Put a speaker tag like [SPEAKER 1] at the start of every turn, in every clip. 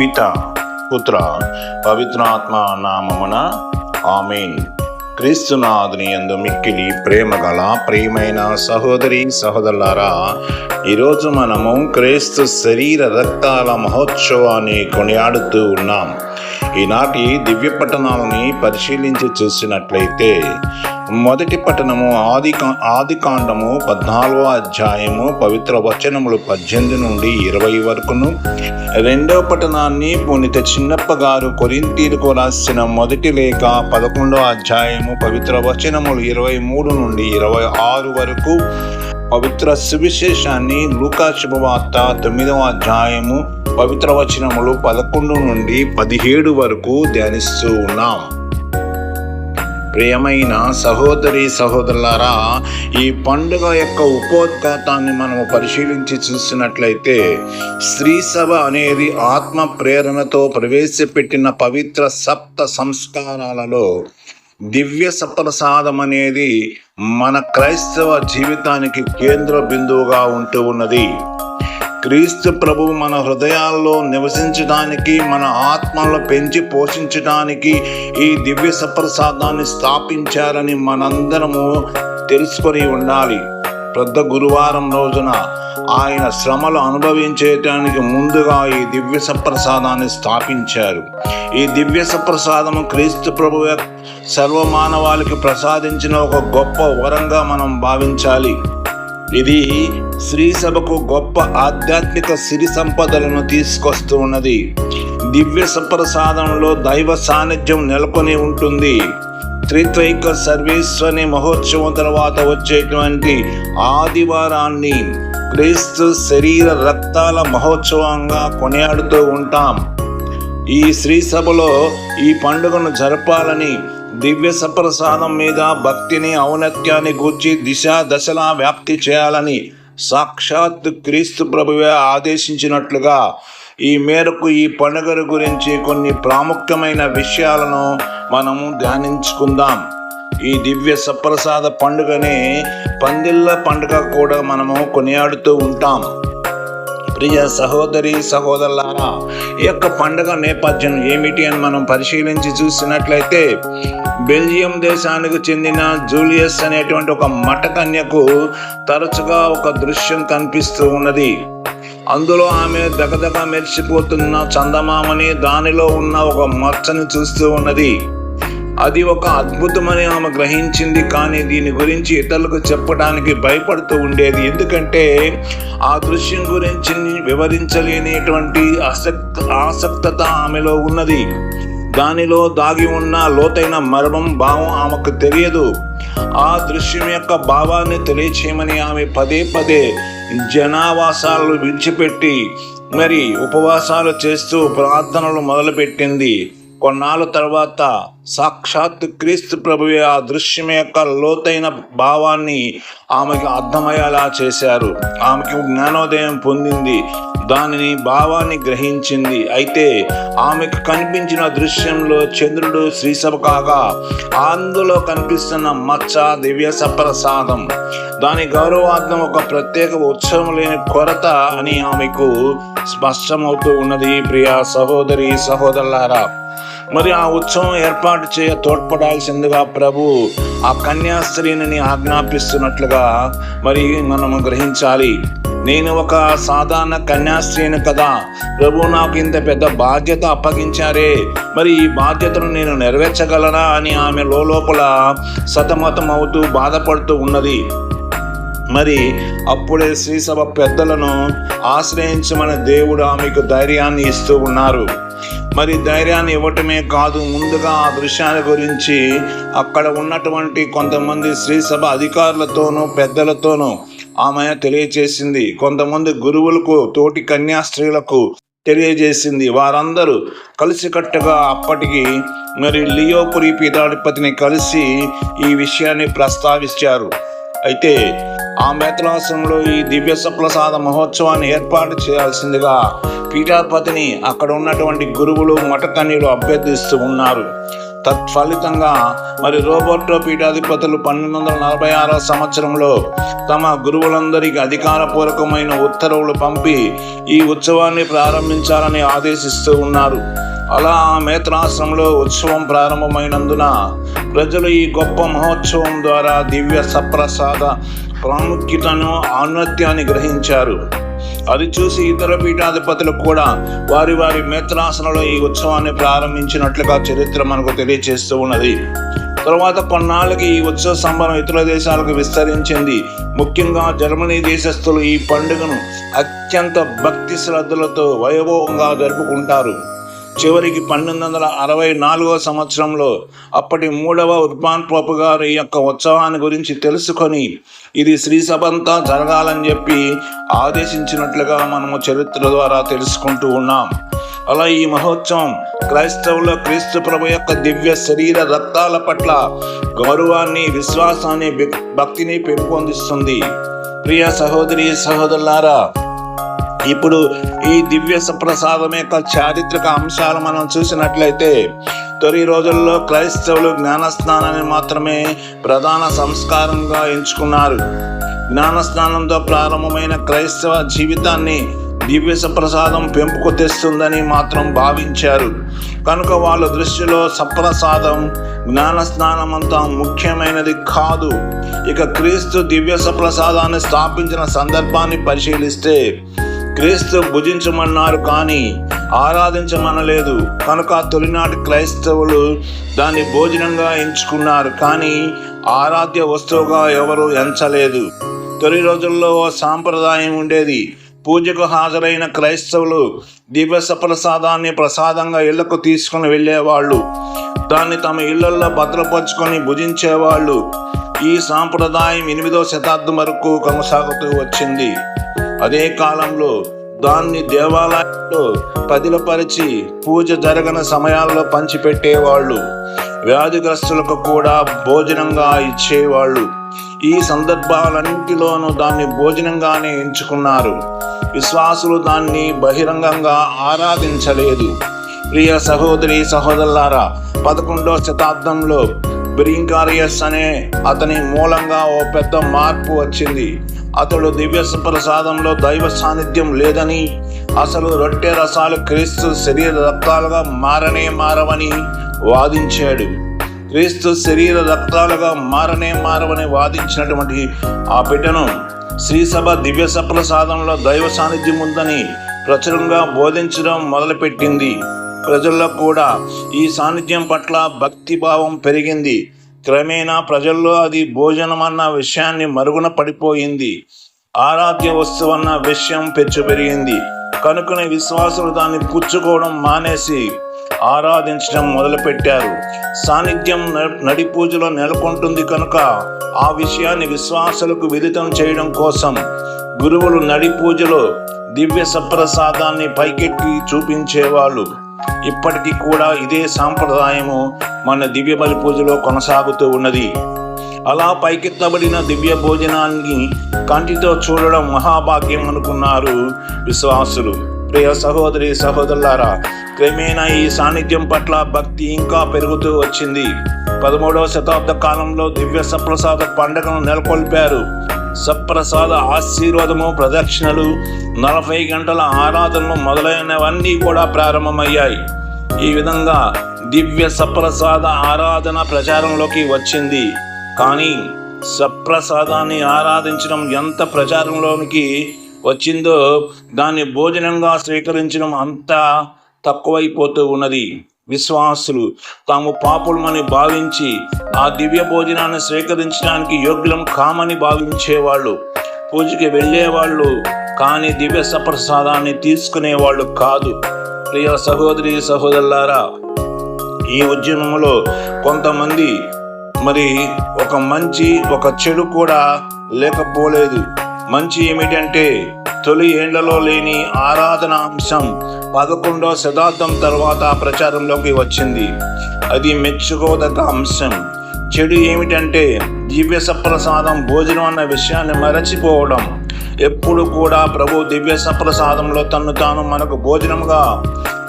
[SPEAKER 1] పిత పుత్ర పవిత్రాత్మ నామమున ఆమెన్. క్రీస్తునాథుని యందు మిక్కిలి ప్రేమ గల ప్రియమైన సహోదరి సహోదరులారా ఈరోజు మనము క్రీస్తు శరీర రక్తాల మహోత్సవాన్ని కొనియాడుతూ ఉన్నాం. ఈనాటి దివ్య పట్టణాలని పరిశీలించి చూసినట్లయితే మొదటి పట్టణము ఆది ఆది కాండము పద్నాలుగో అధ్యాయము పవిత్ర వచనములు పద్దెనిమిది నుండి ఇరవై వరకును. రెండవ పట్టణాన్ని పునిత చిన్నప్ప గారు కొరింతీలకు రాసిన మొదటి లేఖ పదకొండవ అధ్యాయము పవిత్ర వచనములు ఇరవై మూడు నుండి ఇరవై ఆరు వరకు. పవిత్ర సువిశేషాన్ని లూకా శుభవార్త తొమ్మిదవ అధ్యాయము పవిత్ర వచనములు పదకొండు నుండి పదిహేడు వరకు ధ్యానిస్తూ ఉన్నాం. ప్రియమైన సహోదరి సహోదరులారా ఈ పండుగ యొక్క ఉపోద్ఘాతాన్ని మనము పరిశీలించి చూసినట్లయితే స్త్రీ సభ అనేది ఆత్మ ప్రేరణతో ప్రవేశపెట్టిన పవిత్ర సప్త సంస్కారాలలో దివ్య సప్రసాదం అనేది మన క్రైస్తవ జీవితానికి కేంద్ర బిందువుగా ఉంటూ ఉన్నది. క్రీస్తు ప్రభువు మన హృదయాల్లో నివసించడానికి మన ఆత్మలను పెంచి పోషించడానికి ఈ దివ్య సప్రసాదాన్ని స్థాపించారని మనందరము తెలుసుకొని ఉండాలి. పెద్ద గురువారం రోజున ఆయన శ్రమలు అనుభవించేటానికి ముందుగా ఈ దివ్య సప్రసాదాన్ని స్థాపించారు. ఈ దివ్య సప్రసాదము క్రీస్తు ప్రభు సర్వమానవాళికి ప్రసాదించిన ఒక గొప్ప వరంగా మనం భావించాలి. ఇది శ్రీ సభకు గొప్ప ఆధ్యాత్మిక సిరి సంపదలను తీసుకొస్తూ ఉన్నది. దివ్య సంప్రసాదంలో దైవ సాన్నిధ్యం నెలకొని ఉంటుంది. త్రిత్వైక సర్వేశ్వని మహోత్సవం తర్వాత వచ్చేటువంటి ఆదివారాన్ని క్రీస్తు శరీర రక్తాల మహోత్సవంగా కొనియాడుతూ ఉంటాం. ఈ శ్రీ సభలో ఈ పండుగను జరపాలని దివ్య సప్రసాదం మీద భక్తిని ఔన్నత్యాన్ని గూర్చి దిశ దశలా వ్యాప్తి చేయాలని సాక్షాత్ క్రీస్తు ప్రభువే ఆదేశించినట్లుగా ఈ మేరకు ఈ పండుగల గురించి కొన్ని ప్రాముఖ్యమైన విషయాలను మనము ధ్యానించుకుందాం. ఈ దివ్య సప్రసాద పండుగని పందిళ్ళ పండుగ కూడా మనము కొనియాడుతూ ఉంటాం. ప్రియ సహోదరి సహోదరులారా ఈ యొక్క పండుగ నేపథ్యం ఏమిటి అని మనం పరిశీలించి చూసినట్లయితే బెల్జియం దేశానికి చెందిన జూలియస్ అనేటువంటి ఒక మఠకన్యకు తరచుగా ఒక దృశ్యం కనిపిస్తూ ఉన్నది. అందులో ఆమె దగదగ మెరిసిపోతున్న చందమామని దానిలో ఉన్న ఒక మచ్చని చూస్తూ ఉన్నది. అది ఒక అద్భుతమని ఆమె గ్రహించింది కానీ దీని గురించి ఇతరులకు చెప్పడానికి భయపడుతూ ఉండేది. ఎందుకంటే ఆ దృశ్యం గురించి వివరించలేనిటువంటి ఆసక్త ఆసక్తత ఆమెలో ఉన్నది. దానిలో దాగి ఉన్న లోతైన మర్మం భావం ఆమెకు తెలియదు. ఆ దృశ్యం యొక్క భావాన్ని తెలియచేయమని ఆమె పదే పదే జనావాసాలను విడిచిపెట్టి మరి ఉపవాసాలు చేస్తూ ప్రార్థనలు మొదలుపెట్టింది. కొన్నాళ్ళ తర్వాత సాక్షాత్ క్రీస్తు ప్రభువే ఆ దృశ్యం యొక్క లోతైన భావాన్ని ఆమెకి అర్థమయ్యేలా చేశారు. ఆమెకి జ్ఞానోదయం పొందింది. దానిని భావాన్ని గ్రహించింది. అయితే ఆమెకు కనిపించిన దృశ్యంలో చంద్రుడు శ్రీసభ కాగా అందులో కనిపిస్తున్న మచ్చ దివ్య సప్రసాదం. దాని గౌరవార్థం ఒక ప్రత్యేక ఉత్సవం లేని కొరత అని ఆమెకు స్పష్టమవుతూ ఉన్నది. ప్రియా సహోదరి సహోదరులారా మరి ఆ ఉత్సవం ఏర్పాటు చేయ తోడ్పడాల్సిందిగా ప్రభు ఆ కన్యాస్త్రీని ఆజ్ఞాపిస్తున్నట్లుగా మరి మనము గ్రహించాలి. నేను ఒక సాధారణ కన్యాస్త్రీని కదా. ప్రభు నాకు ఇంత పెద్ద బాధ్యత అప్పగించారే. మరి ఈ బాధ్యతను నేను నెరవేర్చగలనా అని ఆమె లోపల సతమతం అవుతూ బాధపడుతూ ఉన్నది. మరి అప్పుడే శ్రీసభ పెద్దలను ఆశ్రయించమని దేవుడు ఆమెకు ధైర్యాన్ని ఇస్తూ ఉన్నారు. మరి ధైర్యాన్ని ఇవ్వటమే కాదు. ముందుగా ఆ దృశ్యాల గురించి అక్కడ ఉన్నటువంటి కొంతమంది శ్రీసభ అధికారులతోనూ పెద్దలతోనూ ఆమె తెలియచేసింది. కొంతమంది గురువులకు తోటి కన్యాస్త్రీలకు తెలియజేసింది. వారందరూ కలిసికట్టుగా అప్పటికి మరి లియోపురి పీఠాధిపతిని కలిసి ఈ విషయాన్ని ప్రస్తావించారు. అయితే ఆ మేతలాసంలో ఈ దివ్య సప్లసాద మహోత్సవాన్ని ఏర్పాటు చేయాల్సిందిగా పీఠాధిపతిని అక్కడ ఉన్నటువంటి గురువులు మఠకన్యులు అభ్యర్థిస్తూ ఉన్నారు. తత్ఫలితంగా మరి రోబోటో పీఠాధిపతులు పన్నెండు వందల నలభై ఆరో సంవత్సరంలో తమ గురువులందరికీ అధికారపూర్వకమైన ఉత్తర్వులు పంపి ఈ ఉత్సవాన్ని ప్రారంభించాలని ఆదేశిస్తూ ఉన్నారు. అలా మేత్రాశ్రమంలో ఉత్సవం ప్రారంభమైనందున ప్రజలు ఈ గొప్ప మహోత్సవం ద్వారా దివ్య సప్రసాద ప్రాముఖ్యతను ఔన్నత్యాన్ని గ్రహించారు. అది చూసి ఇతర పీఠాధిపతులు కూడా వారి వారి మేత్రాసనలో ఈ ఉత్సవాన్ని ప్రారంభించినట్లుగా చరిత్ర మనకు తెలియజేస్తూ ఉన్నది. తరువాత కొన్నాళ్ళకి ఈ ఉత్సవ సంబరం ఇతర దేశాలకు విస్తరించింది. ముఖ్యంగా జర్మనీ దేశస్థులు ఈ పండుగను అత్యంత భక్తి శ్రద్ధలతో వైభవంగా జరుపుకుంటారు. చివరికి పన్నెండు వందల అరవై నాలుగవ సంవత్సరంలో అప్పటి మూడవ ఉర్బాన్ పోపు గారు ఈ యొక్క ఉత్సవాన్ని గురించి తెలుసుకొని ఇది శ్రీ సభంతా జరగాలని చెప్పి ఆదేశించినట్లుగా మనము చరిత్ర ద్వారా తెలుసుకుంటూ ఉన్నాం. అలా ఈ మహోత్సవం క్రైస్తవులో క్రీస్తు ప్రభు యొక్క దివ్య శరీర రక్తాల పట్ల గౌరవాన్ని విశ్వాసాన్ని భక్తిని పెంపొందిస్తుంది. ప్రియ సహోదరి సహోదరులారా ఇప్పుడు ఈ దివ్య ప్రసాదం యొక్క చారిత్రక అంశాలు మనం చూసినట్లయితే తొలి రోజుల్లో క్రైస్తవులు జ్ఞానస్నానాన్ని మాత్రమే ప్రధాన సంస్కారంగా ఎంచుకున్నారు. జ్ఞానస్నానంతో ప్రారంభమైన క్రైస్తవ జీవితాన్ని దివ్య సప్రసాదం పెంపుకు తెస్తుందని మాత్రం భావించారు. కనుక వాళ్ళ దృష్టిలో సప్రసాదం జ్ఞానస్నానం అంతా ముఖ్యమైనది కాదు. ఇక క్రీస్తు దివ్య సప్రసాదాన్ని స్థాపించిన సందర్భాన్ని పరిశీలిస్తే క్రీస్తు భుజించమన్నారు కానీ ఆరాధించమనలేదు. కనుక తొలినాటి క్రైస్తవులు దాన్ని భోజనంగా ఎంచుకున్నారు కానీ ఆరాధ్య వస్తువుగా ఎవరు ఎంచలేదు. తొలి రోజుల్లో ఓ సాంప్రదాయం ఉండేది. పూజకు హాజరైన క్రైస్తవులు దివ్య సప్రసాదాన్ని ప్రసాదంగా ఇళ్ళకు తీసుకుని వెళ్ళేవాళ్ళు. దాన్ని తమ ఇళ్ళల్లో భద్రపరుచుకొని భుజించేవాళ్ళు. ఈ సాంప్రదాయం ఎనిమిదో శతాబ్దం వరకు కొనసాగుతూ వచ్చింది. అదే కాలంలో దాన్ని దేవాలయంలో పదిలపరిచి పూజ జరగన సమయాల్లో పంచిపెట్టేవాళ్ళు. వ్యాధిగ్రస్తులకు కూడా భోజనంగా ఇచ్చేవాళ్ళు. ఈ సందర్భాలన్నింటిలోనూ దాన్ని భోజనంగానే ఎంచుకున్నారు. విశ్వాసులు దాన్ని బహిరంగంగా ఆరాధించలేదు. ప్రియ సహోదరి సహోదరులారా పదకొండవ శతాబ్దంలో బ్రింకారియస్ అనే అతని మూలంగా ఓ పెద్ద మార్పు వచ్చింది. అతడు దివ్య ప్రసాదంలో దైవ సాన్నిధ్యం లేదని అసలు రొట్టె రసాలు క్రీస్తు శరీర రక్తాలుగా మారనే మారవని వాదించాడు. క్రీస్తు శరీర రక్తాలుగా మారనే మారవని వాదించినటువంటి ఆ బిడ్డను శ్రీసభ దివ్య సప్రసాదంలో దైవ సాన్నిధ్యం ఉందని ప్రచురంగా బోధించడం మొదలుపెట్టింది. ప్రజల్లో కూడా ఈ సాన్నిధ్యం పట్ల భక్తిభావం పెరిగింది. క్రమేణా ప్రజల్లో అది భోజనం అన్న విషయాన్ని మరుగున పడిపోయింది. ఆరాధ్య వస్తువు అన్న విషయం పెచ్చు పెరిగింది. కనుకనే విశ్వాసులు దాన్ని పుచ్చుకోవడం మానేసి ఆరాధించడం మొదలుపెట్టారు. సాన్నిధ్యం నడి పూజలో నెలకొంటుంది కనుక ఆ విషయాన్ని విశ్వాసులకు విదితం చేయడం కోసం గురువులు నడి పూజలో దివ్య సప్రసాదాన్ని పైకెట్టి చూపించేవాళ్ళు. ఇప్పటికీ కూడా ఇదే సాంప్రదాయము మన దివ్య బలి పూజలో కొనసాగుతూ ఉన్నది. అలా పైకెత్తబడిన దివ్య భోజనాన్ని కంటితో చూడడం మహాభాగ్యం అనుకున్నారు విశ్వాసులు. ప్రియ సహోదరి సహోదరులారా క్రమేణా ఈ సాన్నిధ్యం పట్ల భక్తి ఇంకా పెరుగుతూ వచ్చింది. పదమూడవ శతాబ్ద కాలంలో దివ్య సప్రసాద పండుగను నెలకొల్పారు. సప్రసాద ఆశీర్వాదము ప్రదక్షిణలు నలభై గంటల ఆరాధనలు మొదలైనవన్నీ కూడా ప్రారంభమయ్యాయి. ఈ విధంగా దివ్య సప్రసాద ఆరాధన ప్రచారంలోకి వచ్చింది. కానీ సప్రసాదాన్ని ఆరాధించడం ఎంత ప్రచారంలోనికి వచ్చిందో దాన్ని భోజనంగా స్వీకరించడం అంతా తక్కువైపోతూ ఉన్నది. విశ్వాసులు. తాము పాపులమని భావించి ఆ దివ్య భోజనాన్ని స్వీకరించడానికి యోగ్యం కామని భావించేవాళ్ళు. పూజకి వెళ్ళేవాళ్ళు కానీ దివ్య సప్రసాదాన్ని తీసుకునేవాళ్ళు కాదు. ప్రియ సహోదరి సహోదరులారా ఈ ఉద్యమంలో కొంతమంది మరి ఒక మంచి ఒక చెడు కూడా లేకపోలేదు. మంచి ఏమిటంటే తొలి ఏండ్లలో లేని ఆరాధన అంశం పదకొండవ శతాబ్దం తర్వాత ప్రచారంలోకి వచ్చింది. అది మెచ్చుకోదగ్గ అంశం. చెడు ఏమిటంటే దివ్య సప్రసాదం భోజనం అన్న విషయాన్ని మరచిపోవడం. ఎప్పుడు కూడా ప్రభు దివ్య సప్రసాదంలో తను తాను మనకు భోజనంగా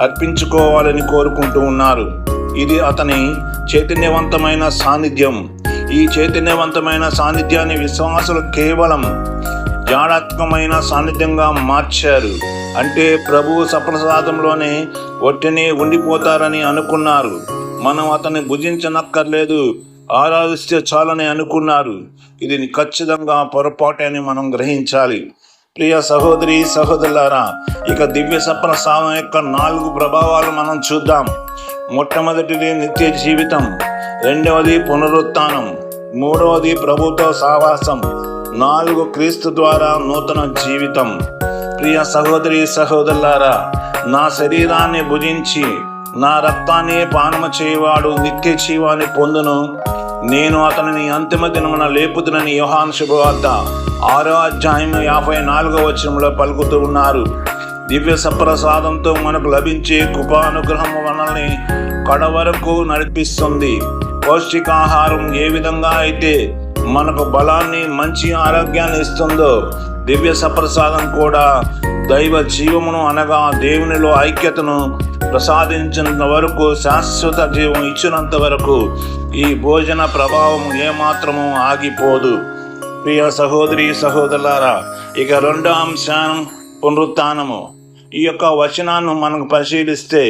[SPEAKER 1] అర్పించుకోవాలని కోరుకుంటూ ఉన్నారు. ఇది అతని చైతన్యవంతమైన సాన్నిధ్యం. ఈ చైతన్యవంతమైన సాన్నిధ్యాన్ని విశ్వాసులు కేవలం జాడాత్మకమైన సాన్నిధ్యంగా మార్చారు. అంటే ప్రభువు సప్రసాదంలోనే ఒట్టినే ఉండిపోతారని అనుకున్నారు. మనం అతన్ని భుజించనక్కర్లేదు. ఆరాధిస్తే చాలని అనుకున్నారు. ఇది ఖచ్చితంగా పొరపాటని మనం గ్రహించాలి. ప్రియ సహోదరి సహోదరులారా ఇక దివ్య సప్రసాదం యొక్క నాలుగు ప్రభావాలు మనం చూద్దాం. మొట్టమొదటిది నిత్య జీవితం. రెండవది పునరుత్నం. మూడవది ప్రభుతో సావాసం. నాలుగు క్రీస్తు ద్వారా నూతన జీవితం. ప్రియ సహోదరి సహోదరులారా నా శరీరాన్ని భుజించి నా రక్తాన్ని పానము చేయవాడు నిత్య జీవాన్ని పొందును. నేను అతనిని అంతిమ దినమున లేపుతునని యోహాన్ శుభవార్త ఆరో అధ్యాయం యాభై నాలుగో వచనంలో పలుకుతూ ఉన్నారు. దివ్య సప్రసాదంతో మనకు లభించే కృపానుగ్రహం మనల్ని కడ వరకు నడిపిస్తుంది. పౌష్టికాహారం ఏ విధంగా అయితే మనకు బలాన్ని మంచి ఆరోగ్యాన్ని ఇస్తుందో దివ్య సప్రసాదం కూడా దైవ జీవమును అనగా దేవునిలో ఐక్యతను ప్రసాదించినంత వరకు శాశ్వత జీవం ఇచ్చినంత వరకు ఈ భోజన ప్రభావం ఏమాత్రము ఆగిపోదు. ప్రియ సహోదరి సహోదరులారా ఇక రెండో అంశం పునరుత్నము. ఈ యొక్క వచనాన్ని మనకు పరిశీలిస్తే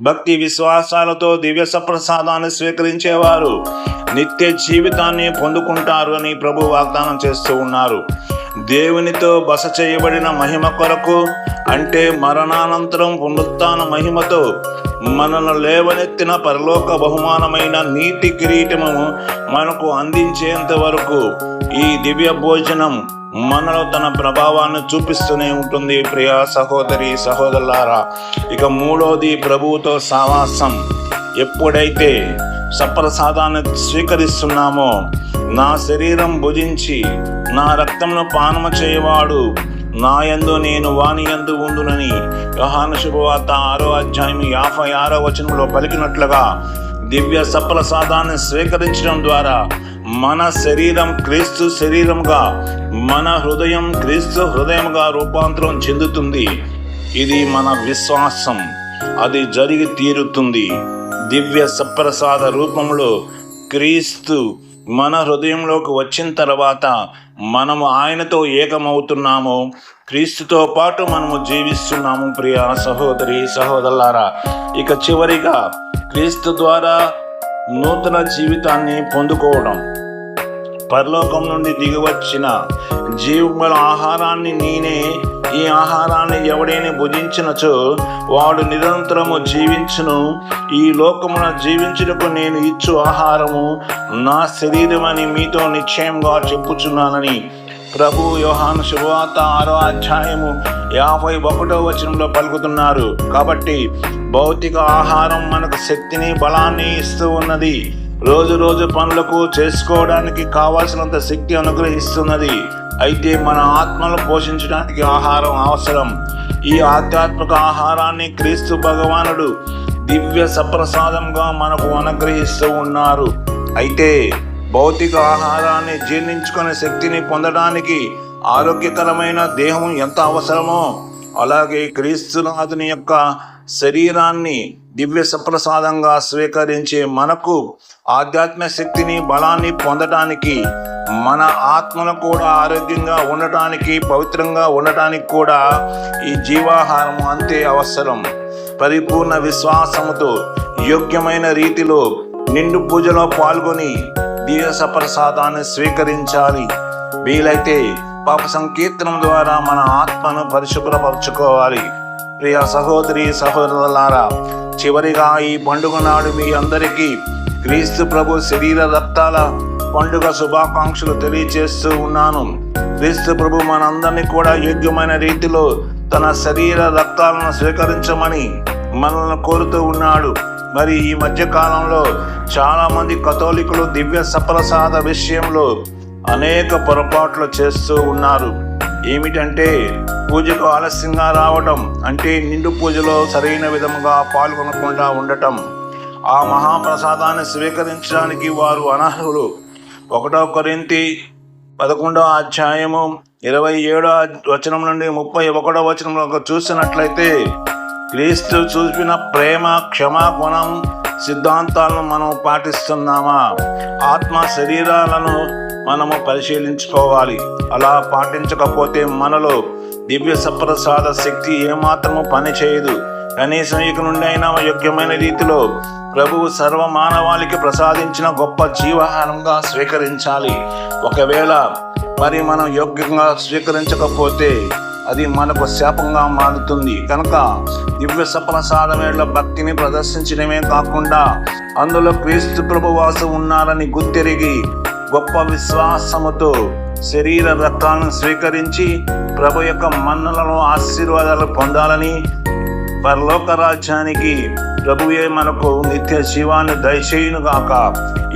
[SPEAKER 1] భక్తి విశ్వాసాలతో దివ్య సప్రసాదాన్ని స్వీకరించేవారు నిత్య జీవితాన్ని పొందుకుంటారు అని ప్రభు వాగ్దానం చేస్తూ ఉన్నారు. దేవునితో బస చేయబడిన మహిమ కొరకు అంటే మరణానంతరం పునరుత్న మహిమతో మనను లేవనెత్తిన పరలోక బహుమానమైన నీతి కిరీటము మనకు అందించేంత వరకు ఈ దివ్య భోజనం మనలో తన ప్రభావాన్ని చూపిస్తూనే ఉంటుంది ప్రియ సహోదరి సహోదరులారా. ఇక మూడోది ప్రభువుతో సావాసం. ఎప్పుడైతే సప్రసాదాన్ని స్వీకరిస్తున్నామో నా శరీరం భుజించి నా రక్తంను పానము చేయవాడు. నా యందు నేను వాని యందు ఉందునని యోహాను శుభవార్త ఆరో అధ్యాయం యాభై ఆరో వచనంలో పలికినట్లుగా దివ్య సప్రసాదాన్ని స్వీకరించడం ద్వారా మన శరీరం క్రీస్తు శరీరంగా మన హృదయం క్రీస్తు హృదయంగా రూపాంతరం చెందుతుంది. ఇది మన విశ్వాసం. అది జరిగి తీరుతుంది. దివ్య సప్రసాద రూపంలో క్రీస్తు మన హృదయంలోకి వచ్చిన తర్వాత మనము ఆయనతో ఏకమవుతున్నాము. క్రీస్తుతో పాటు మనము జీవిస్తున్నాము ప్రియ సహోదరి సహోదరులారా. ఇక చివరిగా క్రీస్తు ద్వారా నూతన జీవితాన్ని పొందుకోవడం. పరలోకం నుండి దిగివచ్చిన జీవముల ఆహారాన్ని నేనే ఈ ఆహారాన్ని ఎవడైనా భుజించినచో వాడు నిరంతరము జీవించును. ఈ లోకమున జీవించుటకు నేను ఇచ్చు ఆహారము. నా శరీరం అని మీతో నిశ్చయంగా చెప్పుచున్నానని ప్రభు యోహాను శుభవార్త ఆరో అధ్యాయము యాభై ఒకటో వచనంలో పలుకుతున్నారు. కాబట్టి భౌతిక ఆహారం మనకు శక్తిని బలాన్ని ఇస్తూ ఉన్నది. రోజు రోజు పనులకు చేసుకోవడానికి కావాల్సినంత శక్తి అనుగ్రహిస్తున్నది. అయితే మన ఆత్మను పోషించడానికి ఆహారం అవసరం. ఈ ఆధ్యాత్మిక ఆహారాన్ని క్రీస్తు భగవానుడు దివ్య సప్రసాదంగా మనకు అనుగ్రహిస్తూ ఉన్నారు. అయితే భౌతిక ఆహారాన్ని జీర్ణించుకునే శక్తిని పొందడానికి ఆరోగ్యకరమైన దేహం ఎంత అవసరమో అలాగే క్రీస్తునాథుని యొక్క శరీరాన్ని దివ్య సప్రసాదంగా స్వీకరించే మనకు ఆధ్యాత్మిక శక్తిని బలాన్ని పొందటానికి మన ఆత్మను కూడా ఆరోగ్యంగా ఉండటానికి పవిత్రంగా ఉండటానికి కూడా ఈ జీవాహారం అంతే అవసరం. పరిపూర్ణ విశ్వాసముతో యోగ్యమైన రీతిలో నిండు పూజలో పాల్గొని దివ్య సప్రసాదాన్ని స్వీకరించాలి. వీలైతే పాప సంకీర్తనం ద్వారా మన ఆత్మను పరిశుభ్రపరచుకోవాలి. ప్రియ సహోదరి సహోదరులారా చివరిగా ఈ పండుగ నాడు మీ అందరికీ క్రీస్తు ప్రభు శరీర రక్తాల పండుగ శుభాకాంక్షలు తెలియజేస్తూ ఉన్నాను. క్రీస్తు ప్రభు మనందరినీ కూడా యోగ్యమైన రీతిలో తన శరీర రక్తాలను స్వీకరించమని మనల్ని కోరుతూ ఉన్నాడు. మరి ఈ మధ్యకాలంలో చాలామంది కథోలికులు దివ్య సప్రసాద విషయంలో అనేక పొరపాట్లు చేస్తూ ఉన్నారు. ఏమిటంటే పూజకు ఆలస్యంగా రావటం అంటే నిండు పూజలో సరైన విధముగా పాల్గొనకుండా ఉండటం. ఆ మహాప్రసాదాన్ని స్వీకరించడానికి వారు అనర్హులు. ఒకటో కొరింతి పదకొండవ అధ్యాయము ఇరవై ఏడో వచనం నుండి ముప్పై ఒకటో వచనంలో చూసినట్లయితే క్రీస్తు చూపిన ప్రేమ క్షమాగుణం సిద్ధాంతాలను మనం పాటిస్తున్నామా? ఆత్మ శరీరాలను మనము పరిశీలించుకోవాలి. అలా పాటించకపోతే మనలో దివ్య సప్రసాద శక్తి ఏమాత్రము పనిచేయదు. కనీసం ఇక నుండి అయినా యోగ్యమైన రీతిలో ప్రభువు సర్వ మానవాళికి ప్రసాదించిన గొప్ప జీవాహారంగా స్వీకరించాలి. ఒకవేళ మరి మనం యోగ్యంగా స్వీకరించకపోతే అది మనకు శాపంగా మారుతుంది. కనుక దివ్య సప్రసాదమేళ్ళ భక్తిని ప్రదర్శించడమే కాకుండా అందులో క్రీస్తు ప్రభువాసు ఉన్నారని గుర్తెరిగి గొప్ప విశ్వాసముతో శరీర రక్తాలను స్వీకరించి ప్రభు యొక్క మన్నలను ఆశీర్వాదాలు పొందాలని పరలోక రాజ్యానికి ప్రభువే మనకు నిత్య జీవాన్ని దయచేయును గాక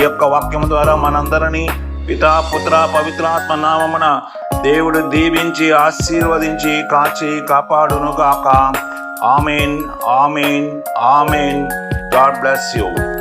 [SPEAKER 1] ఈ యొక్క వాక్యం ద్వారా మనందరినీ పితా పుత్ర పవిత్రాత్మ నామమున దేవుడు దీవించి ఆశీర్వదించి కాచి కాపాడును గాక amen amen amen. God bless you.